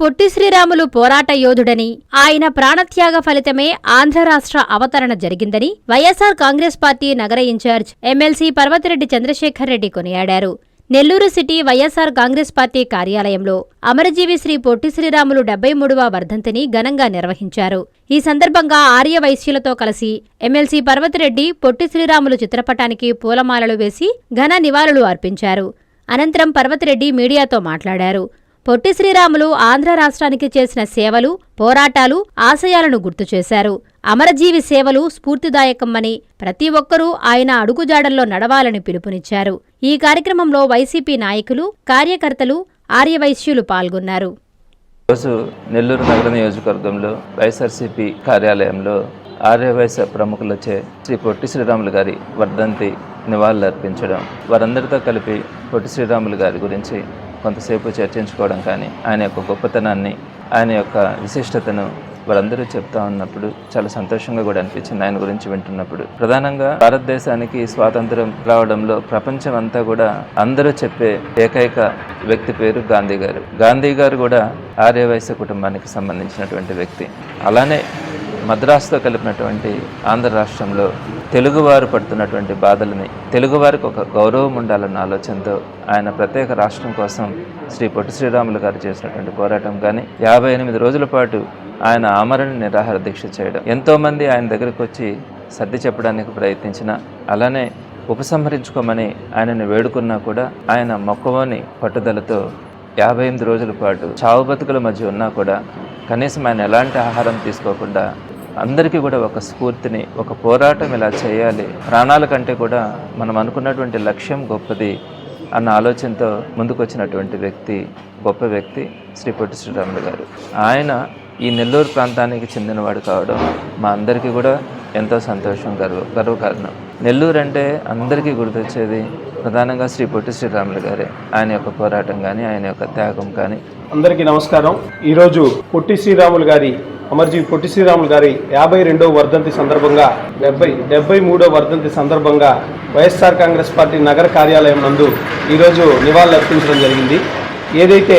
పొట్టి శ్రీరాములు పోరాట యోధుడని ఆయన ప్రాణత్యాగ ఫలితమే ఆంధ్ర రాష్ట్ర అవతరణ జరిగిందని వైఎస్సార్ కాంగ్రెస్ పార్టీ నగర ఇన్ఛార్జ్ ఎమ్మెల్సీ పర్వతిరెడ్డి చంద్రశేఖర్ రెడ్డి కొనియాడారు. Nellore city YSR Congress party కార్యాలయంలో అమరజీవి శ్రీ పొట్టి శ్రీరాములు డెబ్బై మూడవ వర్ధంతిని ఘనంగా నిర్వహించారు. ఈ సందర్భంగా ఆర్య వైశ్యులతో కలిసి ఎమ్మెల్సీ పర్వతిరెడ్డి పొట్టి శ్రీరాములు చిత్రపటానికి పూలమాలలు వేసి ఘన నివాళులు అర్పించారు. అనంతరం పర్వతిరెడ్డి మీడియాతో మాట్లాడారు. పొట్టి శ్రీరాములు ఆంధ్ర రాష్ట్రానికి చేసిన సేవలు పోరాటాలు ఆశయాలను గుర్తు చేశారు. అమరజీవి సేవలు స్ఫూర్తిదాయకమని ప్రతి ఒక్కరూ ఆయన అడుగుజాడల్లో నడవాలని పిలుపునిచ్చారు. ఈ కార్యక్రమంలో వైసీపీ నాయకులు కార్యకర్తలు ఆర్యవైశ్యులు పాల్గొన్నారు. రోజు నెల్లూరు నగర నియోజకవర్గంలో వైఎస్ఆర్సీపీ కార్యాలయంలో ఆర్యవైశ్య ప్రముఖులచే శ్రీ పొట్టి శ్రీరాములు గారి వర్ధంతి నివాళులు అర్పించడం వారందరితో కలిపి పొట్టి శ్రీరాములు గారి గురించి కొంతసేపు చర్చించుకోవడం కానీ ఆయన యొక్క గొప్పతనాన్ని ఆయన యొక్క విశిష్టతను వారందరూ చెప్తా ఉన్నప్పుడు చాలా సంతోషంగా కూడా అనిపించింది ఆయన గురించి వింటున్నప్పుడు. ప్రధానంగా భారతదేశానికి స్వాతంత్రం రావడంలో ప్రపంచం అంతా కూడా అందరూ చెప్పే ఏకైక వ్యక్తి పేరు గాంధీ గారు. గాంధీ గారు కూడా ఆర్యవైశ్య కుటుంబానికి సంబంధించినటువంటి వ్యక్తి. అలానే మద్రాసుతో కలిపినటువంటి ఆంధ్ర రాష్ట్రంలో తెలుగువారు పడుతున్నటువంటి బాధలని తెలుగువారికి ఒక గౌరవం ఉండాలన్న ఆలోచనతో ఆయన ప్రత్యేక రాష్ట్రం కోసం శ్రీ పొట్టి శ్రీరాములు గారు చేసినటువంటి పోరాటం కానీ యాభై ఎనిమిది రోజుల పాటు ఆయన ఆమరణ నిరాహార దీక్ష చేయడం ఎంతోమంది ఆయన దగ్గరకు వచ్చి సర్ది చెప్పడానికి ప్రయత్నించిన అలానే ఉపసంహరించుకోమని ఆయనను వేడుకున్నా కూడా ఆయన మొక్కవని పట్టుదలతో యాభై ఎనిమిది రోజుల పాటు చావు బతుకుల మధ్య ఉన్నా కూడా కనీసం ఆయన ఎలాంటి ఆహారం తీసుకోకుండా అందరికీ కూడా ఒక స్ఫూర్తిని ఒక పోరాటం ఇలా చేయాలి. ప్రాణాల కంటే కూడా మనం అనుకున్నటువంటి లక్ష్యం గొప్పది అన్న ఆలోచనతో ముందుకొచ్చినటువంటి వ్యక్తి గొప్ప వ్యక్తి శ్రీ పొట్టి శ్రీరాములు గారు. ఆయన ఈ నెల్లూరు ప్రాంతానికి చెందినవాడు కావడం మా అందరికీ కూడా ఎంతో సంతోషం గర్వ గర్వకారణం. నెల్లూరు అంటే అందరికీ గుర్తొచ్చేది ప్రధానంగా శ్రీ పొట్టి శ్రీరాములు గారే. ఆయన యొక్క పోరాటం కానీ ఆయన యొక్క త్యాగం కానీ అందరికీ నమస్కారం. ఈరోజు పొట్టి శ్రీరాములు గారి అమర్జీ పొట్టి శ్రీరాములు గారి యాభై రెండవ వర్ధంతి సందర్భంగా డెబ్బై డెబ్బై మూడో వర్ధంతి సందర్భంగా వైఎస్ఆర్ కాంగ్రెస్ పార్టీ నగర కార్యాలయం నందు ఈరోజు నివాళులర్పించడం జరిగింది. ఏదైతే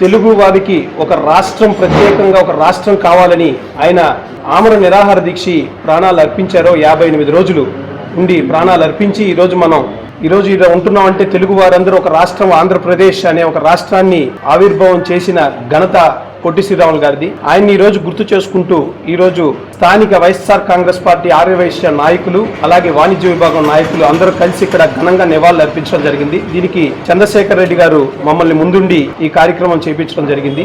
తెలుగు వారికి ఒక రాష్ట్రం ప్రత్యేకంగా ఒక రాష్ట్రం కావాలని ఆయన ఆమర నిరాహార దీక్ష ప్రాణాలు అర్పించారో యాభై ఎనిమిది రోజులు ఉండి ప్రాణాలు అర్పించి ఈరోజు మనం ఈరోజు ఇలా ఉంటున్నాం అంటే తెలుగు వారందరూ ఒక రాష్ట్రం ఆంధ్రప్రదేశ్ అనే ఒక రాష్ట్రాన్ని ఆవిర్భావం చేసిన ఘనత పొట్టి శ్రీరాములు గారిది. ఆయన్ని ఈ రోజు గుర్తు చేసుకుంటూ ఈరోజు స్థానిక వైఎస్ఆర్ కాంగ్రెస్ పార్టీ ఆర్యవైశ్య నాయకులు అలాగే వాణిజ్య విభాగం నాయకులు అందరూ కలిసి ఇక్కడ ఘనంగా నివాళులు అర్పించడం జరిగింది. దీనికి చంద్రశేఖర్ రెడ్డి గారు మమ్మల్ని ముందుండి ఈ కార్యక్రమం చేపించడం జరిగింది.